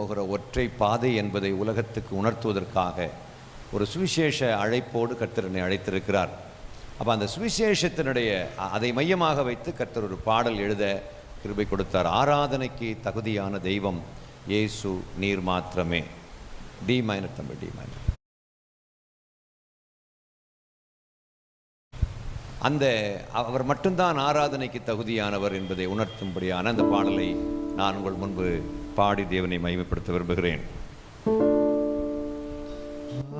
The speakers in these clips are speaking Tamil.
போகிற ஒற்றை பாதை என்பதை உலகத்துக்கு உணர்த்துவதற்காக ஒரு சுவிசேஷ அழைப்போடு கர்த்தர் என்னை அழைத்திருக்கிறார். அப்போ அந்த சுவிசேஷத்தினுடைய அதை மையமாக வைத்து கர்த்தர் ஒரு பாடல் எழுத கிருபை கொடுத்தார். ஆராதனைக்கு தகுதியான தெய்வம் இயேசு நீர் மாத்திரமே. டி மைனர் தம்பி டி மைனர் அந்த அவர் மட்டும்தான் ஆராதனைக்கு தகுதியானவர் என்பதை உணர்த்தும்படியான அந்த பாடலை நான் உங்கள் முன்பு பாடி தேவனை மகிமைப்படுத்த விரும்புகிறேன்.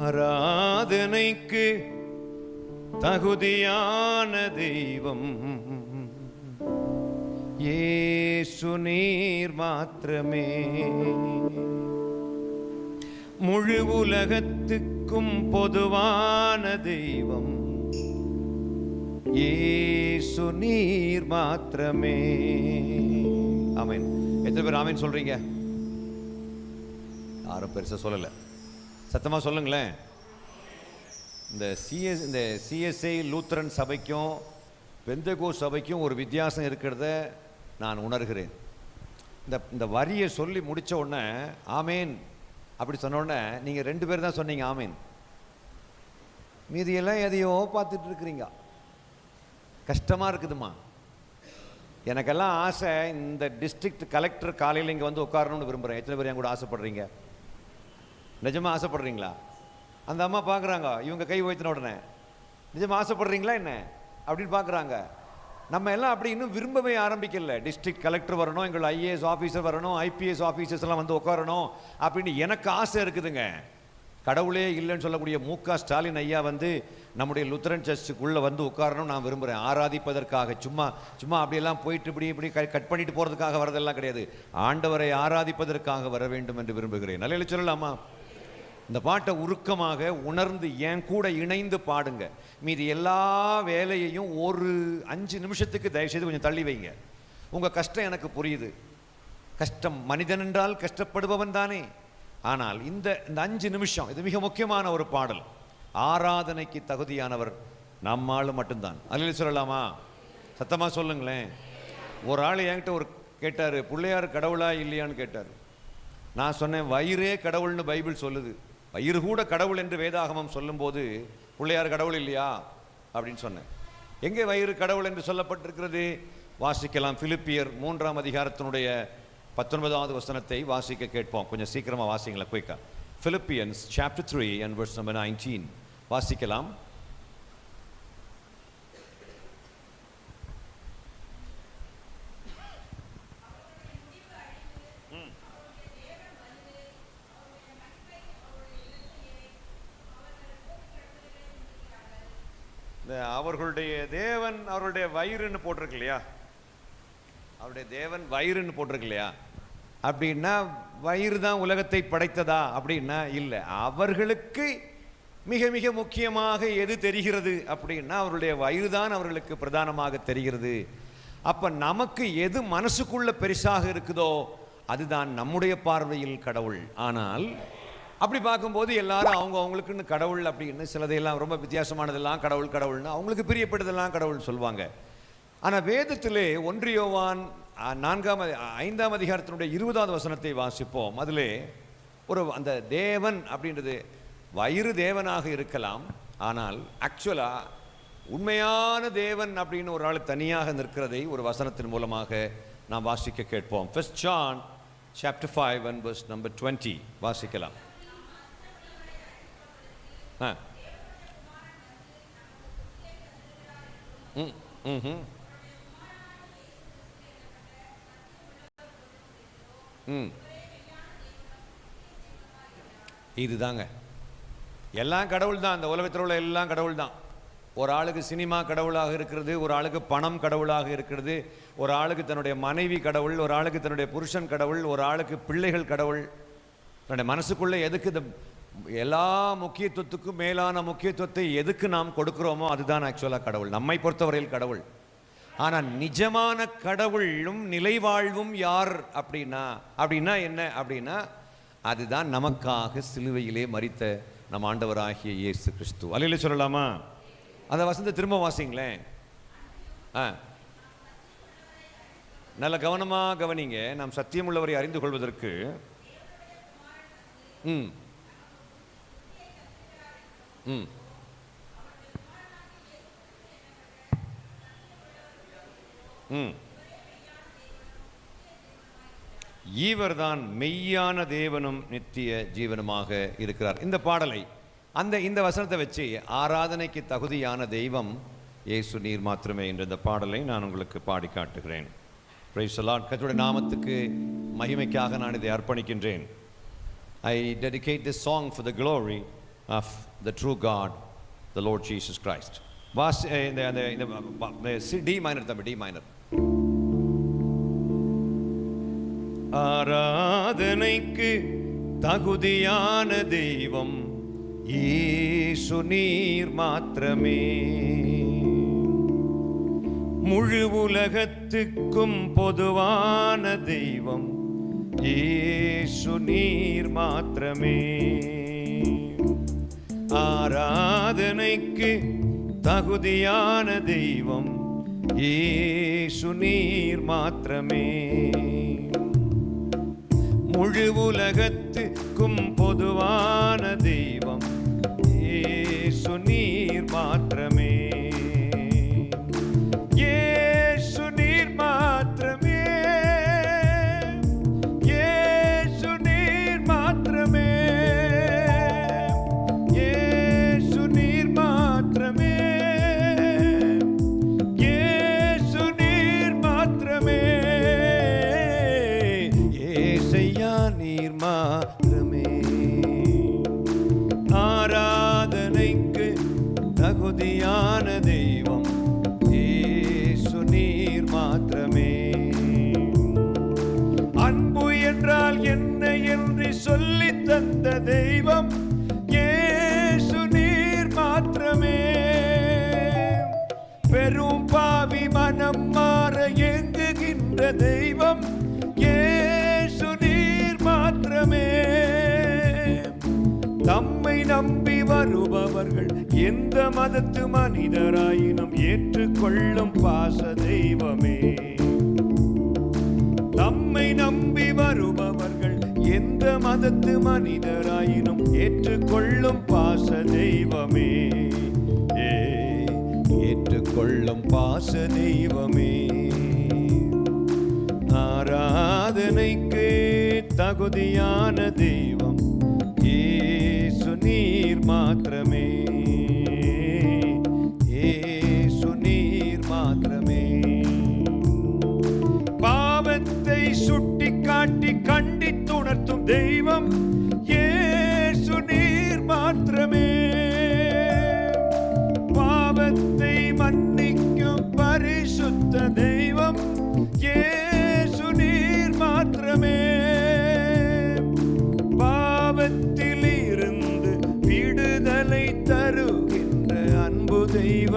ஆராதனைக்கு தகுதியான தெய்வம். இயேசு நீர் மாத்திரமே. முழு உலகத்துக்கும் பொதுவான தெய்வம். இயேசு நீர் மாத்திரமே. ஆமீன். எத்தனை பேர் ஆமீன் சொல்றீங்க? யாரும் பெருசாக சொல்லலை. சத்தமாக சொல்லுங்களேன். இந்த சிஎஸ் இந்த சிஎஸ்ஐ லூத்தரன் சபைக்கும் பெந்தகோ சபைக்கும் ஒரு வித்தியாசம் இருக்கிறத நான் உணர்கிறேன். இந்த இந்த வரியை சொல்லி முடிச்ச உடனே ஆமேன் அப்படி சொன்ன உடனே நீங்கள் ரெண்டு பேர் தான் சொன்னீங்க ஆமேன். மீதியெல்லாம் எதையோ பார்த்துட்டு இருக்கிறீங்க. கஷ்டமாக இருக்குதுமா எனக்கெல்லாம் ஆசை இந்த டிஸ்ட்ரிக்ட் கலெக்டர் காலையில் இங்கே வந்து உட்காரணும்னு விரும்புகிறேன் எத்தனை பேர் என் கூட ஆசைப்படுறீங்க? நிஜமாக ஆசைப்படுறீங்களா? அந்த அம்மா பார்க்குறாங்க இவங்க கை வைத்தின உடனே. நிஜமாக ஆசைப்படுறீங்களா என்ன? அப்படின்னு பார்க்குறாங்க நம்ம எல்லாம் அப்படி இன்னும் விரும்பவே ஆரம்பிக்கல. டிஸ்ட்ரிக்ட் கலெக்டர் வரணும் எங்கள் ஐஏஎஸ் ஆஃபீஸர் வரணும் ஐபிஎஸ் ஆஃபீஸர்ஸ்லாம் வந்து உட்காரணும் அப்படின்னு எனக்கு ஆசை இருக்குதுங்க. கடவுளே இல்லைன்னு சொல்லக்கூடிய மு க ஸ்டாலின் ஐயா வந்து நம்முடைய லுத்தரன் சர்ச்சுக்குள்ளே வந்து உட்காரணும் நான் விரும்புகிறேன் ஆராதிப்பதற்காக. சும்மா சும்மா அப்படியெல்லாம் போயிட்டு இப்படி இப்படி க- கட் பண்ணிட்டு போகிறதுக்காக வரதெல்லாம் கிடையாது. ஆண்டவரை ஆராதிப்பதற்காக வர வேண்டும் என்று விரும்புகிறேன். நல்ல சொல்லலாமா? இந்த பாட்டை உருக்கமாக உணர்ந்து என் கூட இணைந்து பாடுங்க. மீதி எல்லா வேலையையும் ஒரு அஞ்சு நிமிஷத்துக்கு தயவுசெய்து கொஞ்சம் தள்ளி வைங்க. உங்கள் கஷ்டம் எனக்கு புரியுது. கஷ்டம் மனிதன் என்றால் கஷ்டப்படுபவன் தானே. ஆனால் இந்த இந்த அஞ்சு நிமிஷம் இது மிக முக்கியமான ஒரு பாடல். ஆராதனைக்கு தகுதியானவர் நம்மால் மட்டும்தான். அல்ல சொல்லலாமா? சத்தமாக சொல்லுங்களேன். ஒரு ஆள் என்கிட்ட ஒரு கேட்டார் பிள்ளையார் கடவுளா இல்லையான்னு கேட்டார். நான் சொன்னேன் வயிறே கடவுள்னு பைபிள் சொல்லுது. வயிறு கூட கடவுள் என்று வேதாகமம் சொல்லும்போது பிள்ளையார் கடவுள் இல்லையா? அப்படின்னு சொன்னேன். எங்கே வயிறு கடவுள் என்று சொல்லப்பட்டிருக்கிறது? வாசிக்கலாம். பிலிப்பியர் மூன்றாம் அதிகாரத்தினுடைய பத்தொன்பதாவது வசனத்தை வாசிக்க கேட்போம். கொஞ்சம் சீக்கிரமா வாசிங்களேன் குயிக்காக Philippians chapter three and verse number nineteen வாசிக்கலாம். அவர்களுடைய தேவன் அவருடைய வயிறுன்னு போட்டிருக்கு இல்லையா? அவருடைய தேவன் வயிறுன்னு போட்டிருக்கு இல்லையா? அப்படின்னா வயிறு தான் உலகத்தை படைத்ததா? அப்படின்னா இல்லை. அவர்களுக்கு மிக மிக முக்கியமாக எது தெரிகிறது அப்படின்னா அவருடைய வயிறு தான் அவர்களுக்கு பிரதானமாக தெரிகிறது. அப்போ நமக்கு எது மனசுக்குள்ள பெருசாக இருக்குதோ அதுதான் நம்முடைய பார்வையில் கடவுள். ஆனால் அப்படி பார்க்கும்போது எல்லாரும் அவங்க அவங்களுக்குன்னு கடவுள் அப்படின்னு சிலதையெல்லாம் ரொம்ப வித்தியாசமானதெல்லாம் கடவுள் கடவுள்னு அவங்களுக்கு பிரியப்பட்டதெல்லாம் கடவுள் சொல்லுவாங்க ஆனால் வேதத்திலே ஒன்றியோவான் நான்காம் ஐந்தாம் அதிகாரத்தினுடைய இருபதாவது வசனத்தை வாசிப்போம். அதிலே ஒரு அந்த தேவன் அப்படின்றது வயிறு தேவனாக இருக்கலாம். ஆனால் ஆக்சுவலாக உண்மையான தேவன் அப்படின்னு ஒரு ஆள் தனியாக நிற்கிறதை ஒரு வசனத்தின் மூலமாக நாம் வாசிக்க கேட்போம். First John chapter five and verse number twenty வாசிக்கலாம். ஆ. ம் ம் ம். இதுதாங்க. எல்லாம் கடவுள் தான் இந்த உலகத்தில் உள்ள எல்லாம் கடவுள் தான் ஒரு ஆளுக்கு சினிமா கடவுளாக இருக்கிறது ஒரு ஆளுக்கு பணம் கடவுளாக இருக்கிறது ஒரு ஆளுக்கு தன்னுடைய மனைவி கடவுள் ஒரு ஆளுக்கு தன்னுடைய புருஷன் கடவுள் ஒரு ஆளுக்கு பிள்ளைகள் கடவுள். தன்னுடைய மனசுக்குள்ளே எதுக்கு இந்த எல்லா முக்கியத்துவத்துக்கும் மேலான முக்கியத்துவத்தை எதுக்கு நாம் கொடுக்குறோமோ அதுதான் ஆக்சுவலாக கடவுள். நம்மை பொறுத்தவரையில் கடவுள். ஆனால் நிஜமான கடவுளும் நிலைவாழ்வும் யார் அப்படின்னா அப்படின்னா என்ன? அப்படின்னா அதுதான் நமக்காக சிலுவையிலே மறித்த நம் ஆண்டவராகிய இயேசு கிறிஸ்து. அலையில சொல்லலாமா? அந்த வசந்த திரும்ப வாசிங்களேன். ஆ. நல்ல கவனமாக கவனிங்க. நாம் சத்தியமுள்ளவரை அறிந்து கொள்வதற்கு. ம். ம். ஈவர்தான் மெய்யான தேவனும் நித்திய ஜீவனுமாக இருக்கிறார். இந்த பாடலை அந்த இந்த வசனத்தை வச்சு ஆராதனைக்கு தகுதியான தெய்வம் இயேசு நீர் மாத்திரமே என்ற இந்த பாடலை நான் உங்களுக்கு பாடி காட்டுகிறேன். பிரைஸ் நாமத்துக்கு மகிமைக்காக நான் இதை அர்ப்பணிக்கின்றேன். I dedicate this song for the glory of the true God the Lord Jesus Christ was இந்த இந்த டி மைனர் தம்பி டி மைனர் ஆராதனைக்கு தகுதியான தெய்வம் ஈசு நீர் மாத்திரமே. முழு உலகத்துக்கும் பொதுவான தெய்வம் ஈசு நீர் மாத்திரமே. ஆராதனைக்கு தகுதியான தெய்வம் ஈசு நீர் மாத்திரமே. முழு உலகத்துக்கும் பொதுவான தெய்வம். ஏ சுனி மாத்திரமே. அன்பு என்றால் என்ன என்று சொல்லி தந்த தெய்வம் இயேசு நீர் மாத்திரமே. பெரும் பாவி மனம் மாற எங்குகின்ற தெய்வம் தம்மை நம்பி வருபவர்கள் எந்த மதத்து மனிதராயினும் ஏற்றுக்கொள்ளும் பாச தெய்வமே. தம்மை நம்பி வருபவர்கள் எந்த மதத்து மனிதராயினும் ஏற்றுக்கொள்ளும் பாச தெய்வமே. ஏ ஏற்றுக்கொள்ளும் பாச தெய்வமே. ஆராதனைக்கு தகுதியான நீர்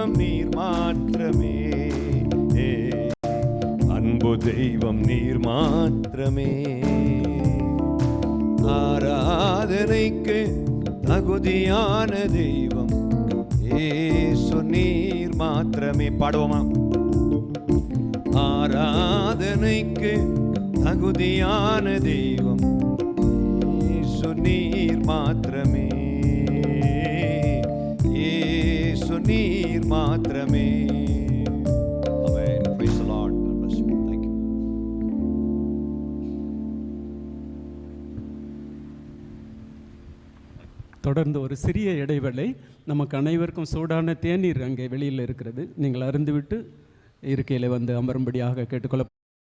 தெய்வம் நீர் மாற்றமே. அன்பு தெய்வம் நீர் மாத்திரமே ஆராதனைக்கு தகுதியான தெய்வம் ஏசு நீர் மாத்திரமே பாடுவோமா? ஆராதனைக்கு தகுதியான தெய்வம் ஏசு நீர் மாத்திரமே Thank மாத்திரமே தொடர்ந்து ஒரு சிறிய இடைவேளை. நமக்கு அனைவருக்கும் சூடான தேநீர் அங்கே வெளியில் இருக்கிறது. நீங்கள் அருந்துவிட்டு இருக்கையில் வந்து அமரும்படியாக கேட்டுக்கொள்ள